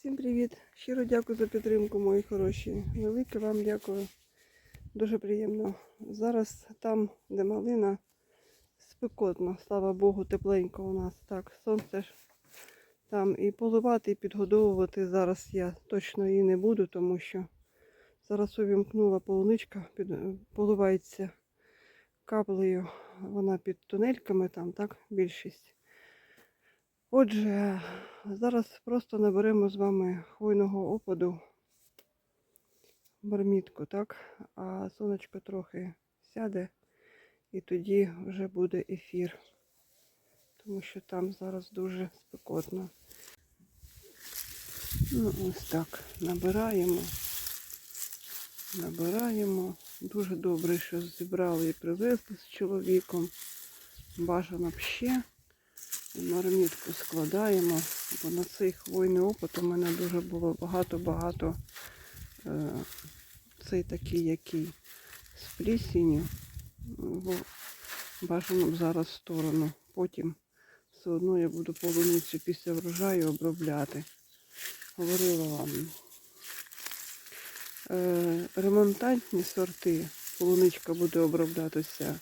Всім привіт! Щиро дякую за підтримку, мої хороші. Велике вам дякую. Дуже приємно. Зараз там, де малина, спекотно, слава Богу, тепленько у нас. Так, сонце ж там і поливати, і підгодовувати зараз я точно її не буду, тому що зараз увімкнула полуничка, під, поливається каплею. Вона під тунельками там, так, більшість. Отже, зараз просто наберемо з вами хвойного опаду бармітку, так? А сонечко трохи сяде і тоді вже буде ефір. Тому що там зараз дуже спекотно. Ну, ось так. Набираємо. Набираємо. Дуже добре, що зібрали і привезли з чоловіком. Бажано б ще. Мармітку складаємо, бо на цей хвойний опит у мене дуже було багато-багато е, цей такий, який з плісінню. Бо бажано б зараз в сторону. Потім все одно я буду полуницю після врожаю обробляти. Говорила вам. Е, ремонтантні сорти, полуничка буде оброблятися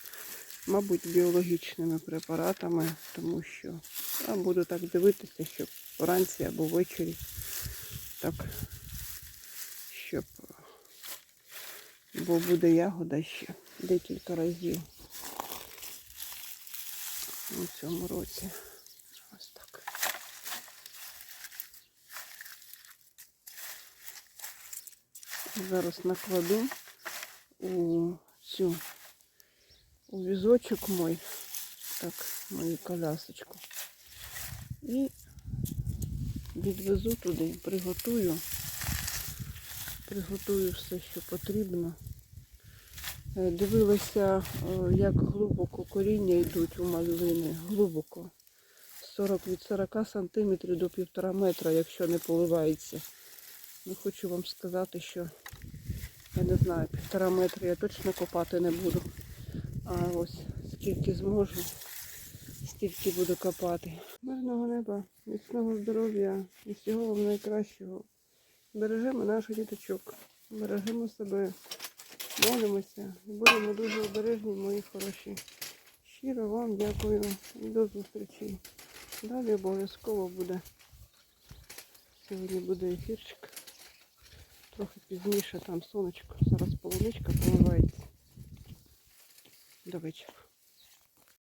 мабуть, біологічними препаратами, тому що я буду так дивитися, щоб вранці або ввечері, так, щоб, бо буде ягода ще декілька разів у цьому році. Ось так. Зараз накладу у цю у візочок мой, так, мою колясочку. І відвезу туди, приготую. Приготую все, що потрібно. Е, Дивилася, е, як глибоко коріння йдуть у малини. Глибоко. 40 від 40 сантиметрів до півтора метра, якщо не поливається. Ну, хочу вам сказати, що я не знаю, півтора метра я точно копати не буду. А ось скільки зможу, стільки буду копати. Мирного неба, міцного здоров'я і всього вам найкращого. Бережемо наших діточок, бережемо себе, молимося і будемо дуже обережні, мої хороші. Щиро вам дякую і до зустрічі. Далі обов'язково буде. Сьогодні буде ефірчик. Трохи пізніше там сонечко. Зараз полуничка поливається. До вечора.